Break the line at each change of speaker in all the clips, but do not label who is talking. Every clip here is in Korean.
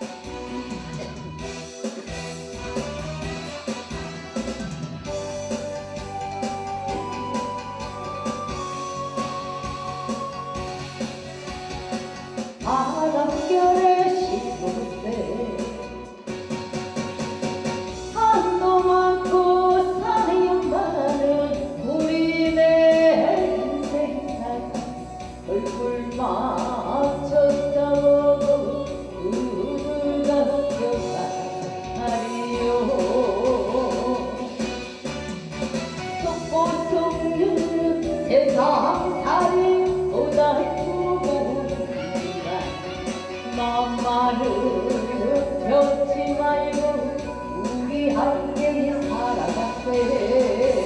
Thank you. 天天喝着飞。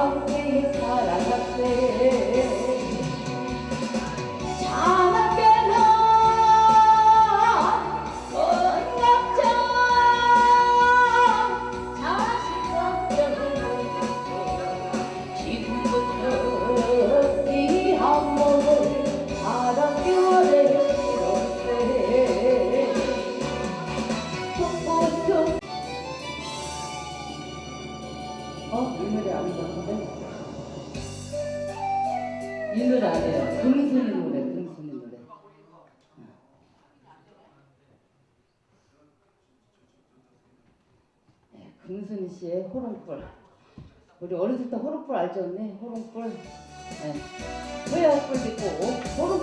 I'm gonna get you. 이 노래 아닌 것 같은데? 이 노래 아니에요. 금순이 노래, 금순이 노래. 네, 금순이 씨의 호롱불. 우리 어렸을 때 호롱불 알죠? 언니? 호롱불. 예. 네. 호야불 듣고 호롱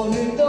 pone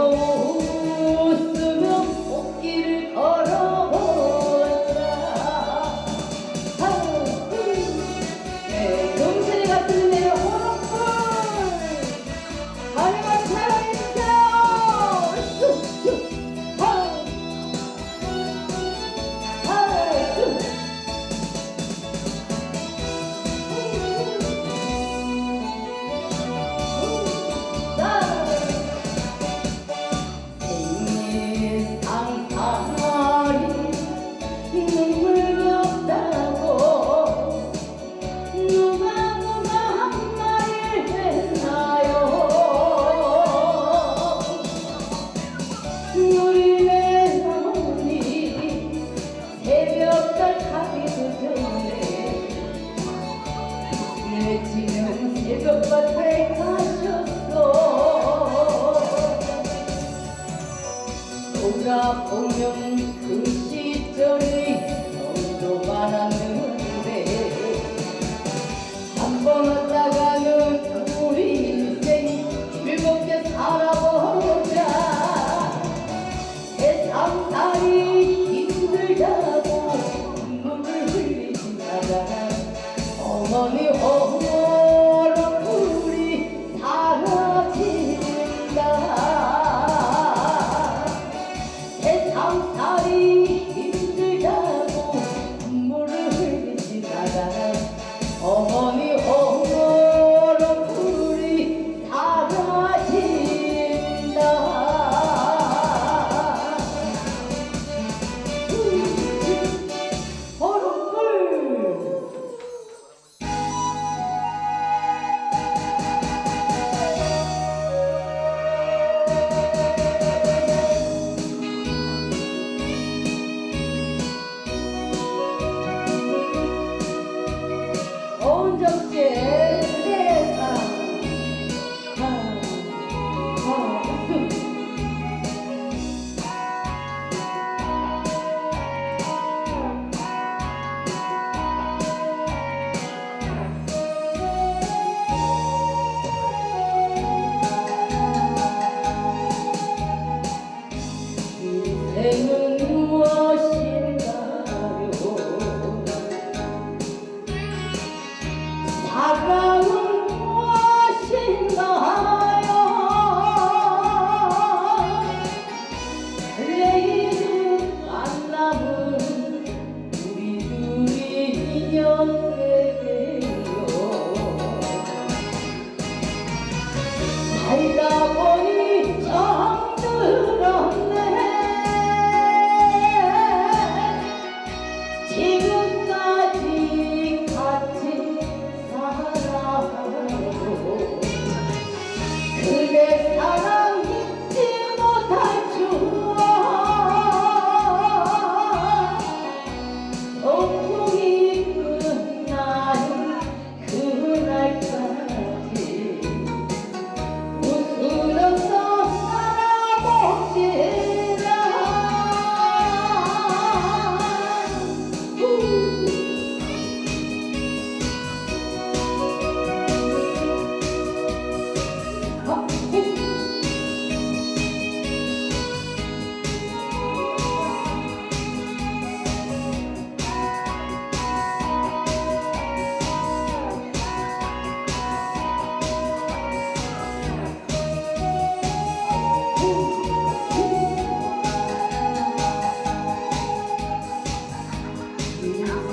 Oh.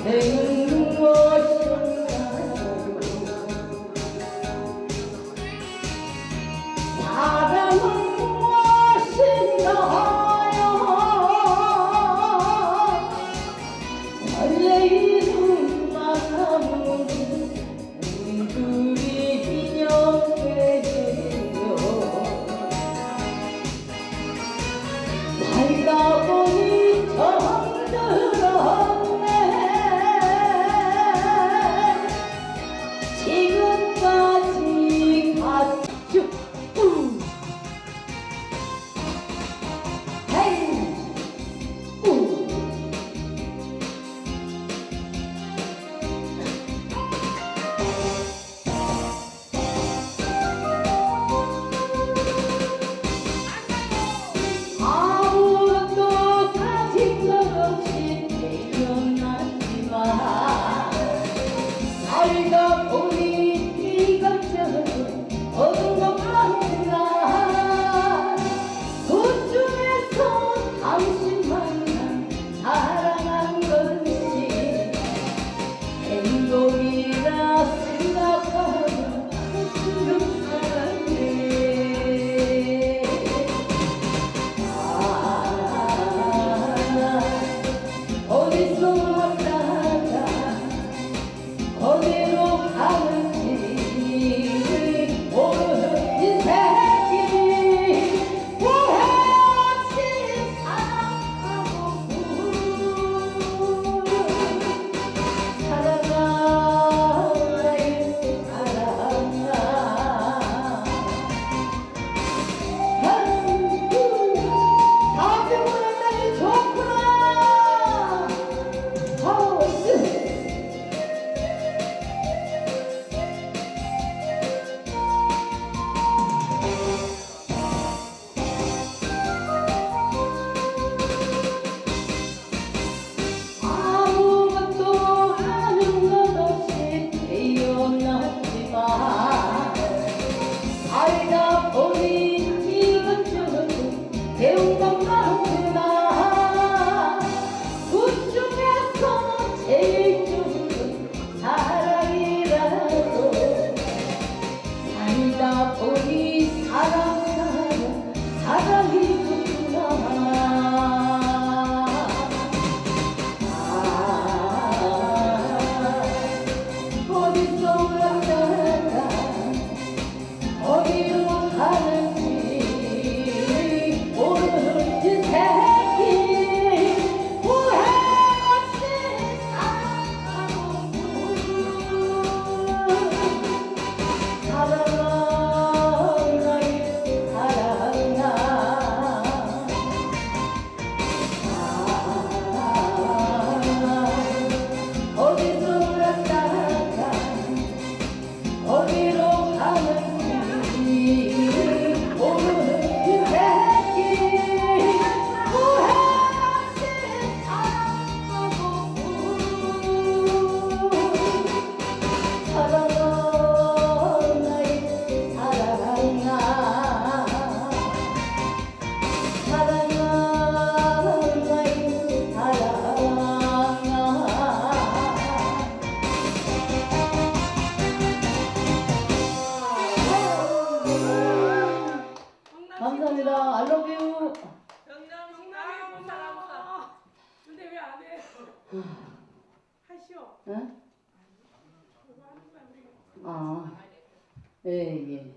Hey. 아, 예, 예.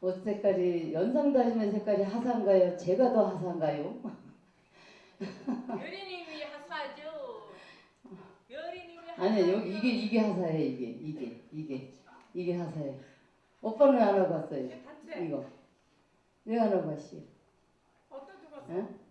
옷 색깔이 연상도 하시면 색깔이 하사인가요? 제가 더 하사인가요?
여리님이 하사죠. 여리님이
아니 여기 이게 이게 하사예요 이게 이게 이게 이게 하사예요. 오빠는 안
단체
이거 왜안 왔어요?
어떤 누가
응?